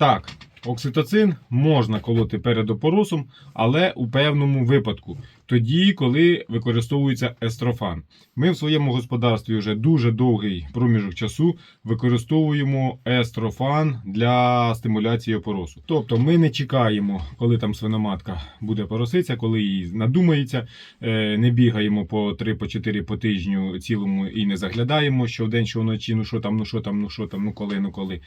Так, окситоцин можна колоти перед опоросом, але у певному випадку. Тоді, коли використовується естрофан. Ми в своєму господарстві вже дуже довгий проміжок часу використовуємо естрофан для стимуляції опоросу. Тобто ми не чекаємо, коли там свиноматка буде пороситися, коли її надумається, е, не бігаємо по 3-4 по тижню цілому і не заглядаємо, що вдень, що вночі, ну що там, ну що там, ну що там, ну коли, ну коли.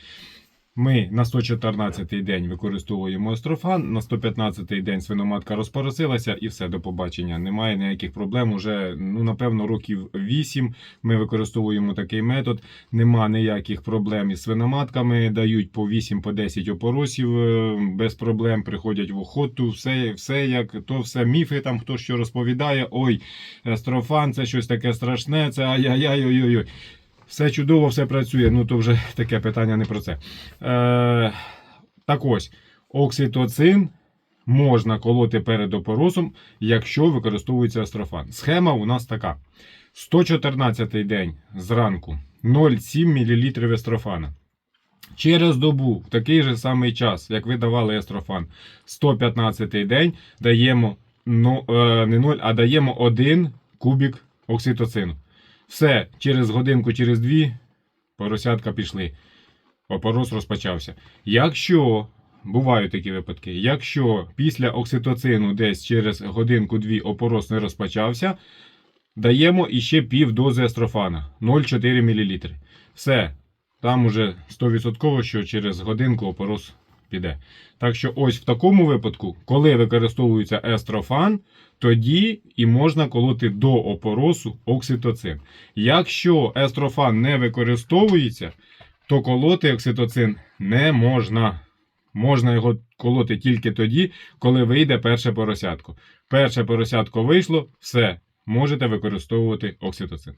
Ми на 114-й день використовуємо естрофан, на 115-й день свиноматка розпоросилася і все, до побачення. Немає ніяких проблем. Уже, ну, напевно, років 8 ми використовуємо такий метод. Нема ніяких проблем із свиноматками, дають по 8 по 10 опоросів е, без проблем, приходять в охоту, все, все як то все міфи, там хто що розповідає. Ой, естрофан, це щось таке страшне, це ай-яй-яй, ой-ой-ой. Все чудово, все працює. Ну то вже таке питання не про це. Е, так ось, окситоцин можна колоти перед опоросом, якщо використовується астрофан. Схема у нас така: 114 день зранку 0,7 мл естрофана. Через добу, в такий же самий час, як ви давали естрофан, 115 день даємо ну, е, не 0, а даємо 1 кубік окситоцину. Все, через годинку, через дві поросятка пішли. Опорос розпочався. Якщо бувають такі випадки, якщо після окситоцину десь через годинку-дві опорос не розпочався, даємо іще пів дози естрофана 0,4 мл. Все, там уже 100% що через годинку опорос піде. Так що, ось в такому випадку, коли використовується естрофан, тоді і можна колоти до опоросу окситоцин. Якщо естрофан не використовується, то колоти окситоцин не можна. Можна його колоти тільки тоді, коли вийде перше поросятко. Перше поросятко вийшло, все, можете використовувати окситоцин.